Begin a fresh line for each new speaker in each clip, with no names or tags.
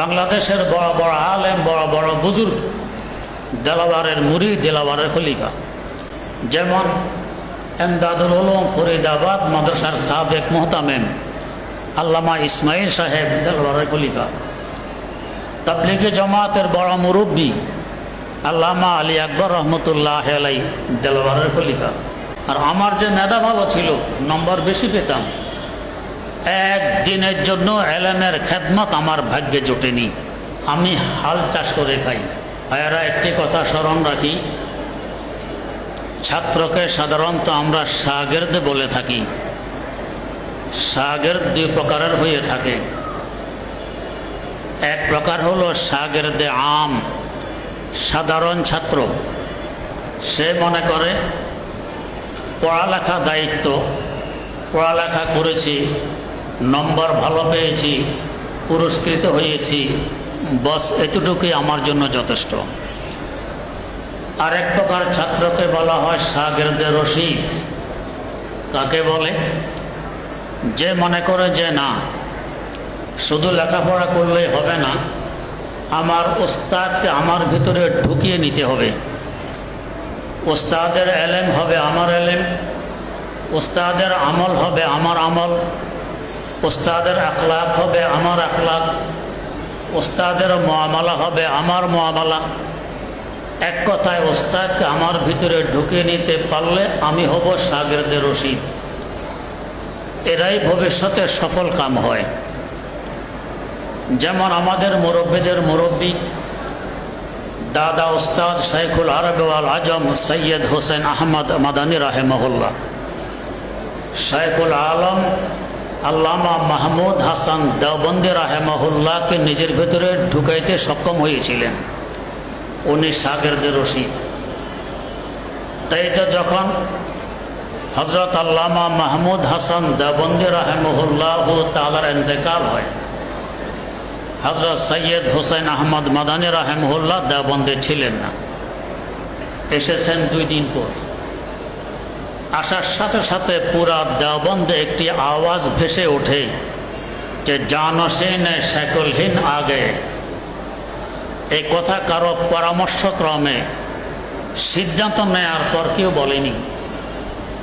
বাংলাদেশের বড় বড় আলেম, বড় বড় বুজুর্গ দেলাবারের মুড়ি দেলাবারের খলিফা। যেমন এমদাদুল উলুম ফরিদাবাদ মাদ্রাসার সাবেক মোহতামেম আল্লামা ইসমাইল সাহেব দেলাবারের খলিফা। তাবলিগে জামাতের বড় মুরব্বী আল্লামা আলী আকবর রহমতুল্লাহ আলাই দেলবারের খলিফা। আর আমার যে মেধা ভালো ছিল, নম্বর বেশি পেতাম। একদিনের জন্য এলেমের খেদমত আমার ভাগ্যে জোটেনি। আমি হাল চাষ করে খাই। ভাইয়ারা, একটি কথা স্মরণ রাখি। ছাত্রকে সাধারণত আমরা সাগেরদে বলে থাকি। সাগের দুই প্রকারের হয়ে থাকে। এক প্রকার হলো সাগেরদে আম, সাধারণ ছাত্র। সে মনে করে, পড়ালেখা দায়িত্ব, পড়ালেখা করেছি নম্বর ভালো পেয়েছি, পুরস্কৃত হয়েছি, বস এতটুকুই আমার জন্য যথেষ্ট। আরেক প্রকার ছাত্রকে বলা হয় সাগেরদে রশিদ। কাকে বলে? যে মনে করে যে না, শুধু লেখাপড়া করলেই হবে না, আমার ওস্তাদকে আমার ভিতরে ঢুকিয়ে নিতে হবে। ওস্তাদের এলেম হবে আমার এলেম, ওস্তাদের আমল হবে আমার আমল। ওস্তাদের আখলাক হবে আমার আখলাক, ওস্তাদের মহামালা হবে আমার মহামালা। এক কথায় ওস্তাদকে আমার ভিতরে ঢুকে নিতে পারলে আমি হব সাগরদের রশিদ। এরাই ভবিষ্যতে সফল কাম হয়। যেমন আমাদের মুরব্বীদের মুরব্বী, দাদা ওস্তাদ শাইখুল আরব আল আজম সৈয়দ হোসেন আহমদ মাদানী রাহেমহল্লা শাইখুল আলম আল্লামা মাহমুদ হাসান দেওবন্দি রাহেমহল্লাকে নিজের ভেতরে ঢুকাইতে সক্ষম হয়েছিলেন। উনি সাগরদের রশিদ তাই তো যখন হজরত আল্লামা মাহমুদ হাসান দেওবন্দি রাহেমহল্লাহ তালার এন্তেকাল হয় হজরত সৈয়দ হোসেন আহমদ মাদানী রাহেমহুল্লাহ দেওবন্দে ছিলেন না। এসেছেন দুই দিন পর। আসার সাথে সাথে পুরা দেওবন্দে একটি আওয়াজ ভেসে ওঠে যে জানসীন শেকুলহীন আগে। এই কথা কারও পরামর্শক্রমে সিদ্ধান্ত নেয়ার পর কেউ বলেনি।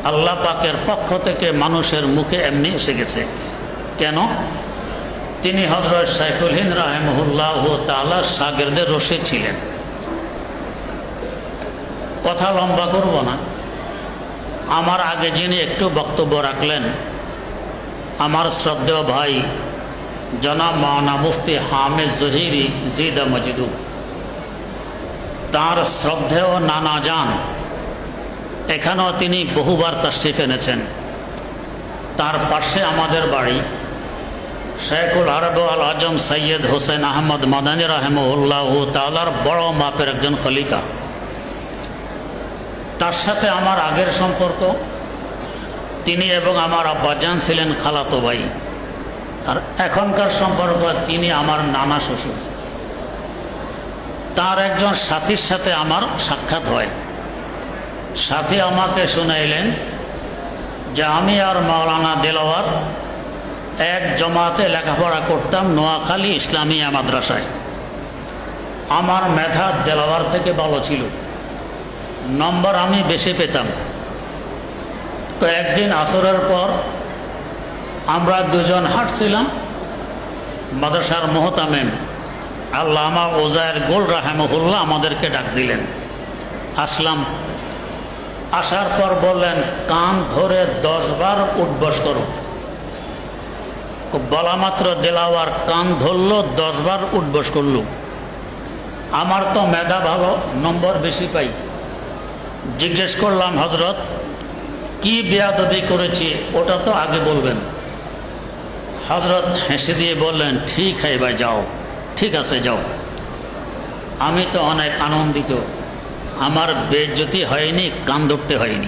আল্লাহ পাকের পক্ষ থেকে মানুষের মুখে এমনি এসে গেছে। কেন? তিনি হজরত শাইফুল হিন্দ রাহেমহুল্লাহ তালা সাগরদের রশে ছিলেন। কথা লম্বা করব না। আমার আগে যিনি একটু বক্তব্য রাখলেন, আমার শ্রদ্ধেয় ভাই জনাব মাওনা মুফতি হামেদ জহিরি জিদা মজিদু, তাঁর শ্রদ্ধেয় নানা যান এখানেও তিনি বহুবার তাশরিফ এনেছেন। তার পাশে আমাদের বাড়ি, শেখুল আরব আল আজম সৈয়দ হোসেন আহমদ মাদানী রাহেমউল্লাহ তালার বড় মাপের একজন খলিফা। তার সাথে আমার আগের সম্পর্ক। তিনি এবং আমার আব্বাজান ছিলেন খালাতো ভাই। আর এখনকার সম্পর্ক, তিনি আমার নানা শ্বশুর। তার একজন সাথীর সাথে আমার সাক্ষাৎ হয়। সাথী আমাকে শুনাইলেন যে আমি আর মাওলানা দেলোয়ার এক জমাতে লেখাপড়া করতাম নোয়াখালী ইসলামিয়া মাদ্রাসায়। আমার মেধা দেলাওয়ার থেকে ভালো ছিল। নম্বর আমি বেশি পেতাম। তো একদিন আসরের পর আমরা দুজন হাঁটছিলাম, মাদ্রাসার মোহতামেম আল্লাহ আমার ওজায়ের গোল রাহেমহুল্লাহ আমাদেরকে ডাক দিলেন। আসলাম। আসার পর বললেন, কান ধরে দশবার উঠবস করো। বলা মাত্র দেলাওয়ার, কান ধরল, দশবার উঠবস করল। আমার তো মেধা ভালো, নম্বর বেশি পাই। জিজ্ঞেস করলাম হজরত কি বেয়াদবি করেছি ওটা তো আগে বলবেন। হজরত হেসে দিয়ে বললেন, ঠিক হয় ভাই, যাও, ঠিক আছে, যাও। আমি তো অনেক আনন্দিত। আমার বেজ্জতি হয়নি, কান ধরতে হয়নি।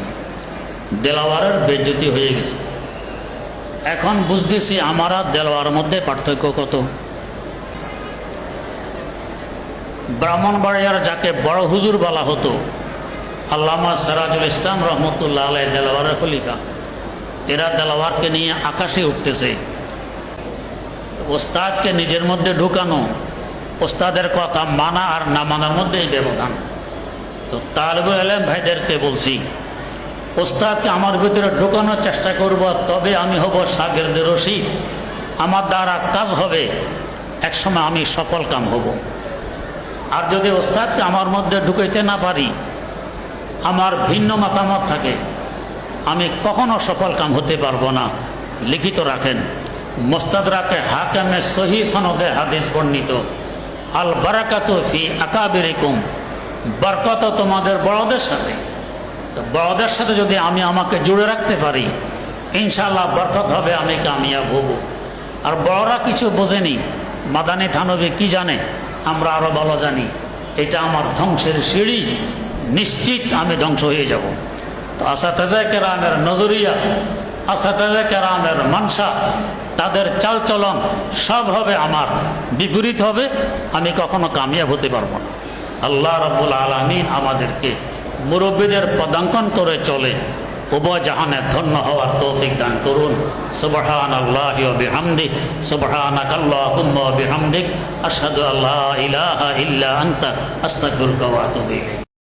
দেলাওয়ারের বেজ্জতি হয়ে গেছে। এখন বুঝতেছি আমার আর দেলোয়ার মধ্যে পার্থক্য কত। ব্রাহ্মণবাড়িয়ার যাকে বড় হুজুর বলা হতো আল্লামা সিরাজুল ইসলাম রহমতুল্লাহ আলাই দেলাওয়ারের খলিফা। এরা দেলাওয়ারকে নিয়ে আকাশে উঠতেছে। ওস্তাদকে নিজের মধ্যে ঢুকানো, ওস্তাদের কথা মানা আর না মানার মধ্যেই ব্যবধান। তো তালব এলেম ভাইদেরকে বলছি, ওস্তাদকে আমার ভিতরে ঢুকানোর চেষ্টা করব, তবে আমি হব সাগেরদের রশিদ। আমার দ্বারা কাজ হবে, একসময় আমি সফল কাম হব। আর যদি ওস্তাদকে আমার মধ্যে ঢুকাইতে না পারি আমার ভিন্ন মতামত থাকে। আমি কখনো সফল কাম হতে পারব না। লিখিত রাখেন মোস্তাদরাকে হাকামে সহি সনদে হাদিস বর্ণিত আল বারাকাত ফি আকাবিরিকুম, বরকত তোমাদের বড়দের সাথে। বড়দের সাথে যদি আমি আমাকে জুড়ে রাখতে পারি ইনশাল্লাহ বরকত হবে, আমি কামিয়াব হব। আর বড়রা কিছু বোঝেনি, মাদানি থানবী কি জানে, আমরা আরও ভালো জানি। এটা আমার ধ্বংসের সিঁড়ি। নিশ্চিত আমি ধ্বংস হয়ে যাব। তো আসাতেজা কেরামের নজরিয়া আসাতেজা কেরামের মানসা, তাদের চালচলন সব হবে আমার, বিপরীত হবে, আমি কখনো কামিয়াব হতে পারব না। আল্লাহ রব্বুল আলমিন আমাদেরকে মুরব্বীদের পদাঙ্কন করে চলে। উভয় জাহানে ধন্য হওয়ার তৌফিক দান করুন। সুবহান আল্লাহ বিহামদিক সুবহানাক আল্লাহুম্মা বিহামদিক আশহাদু আল্লা ইলাহা ইল্লা আনতা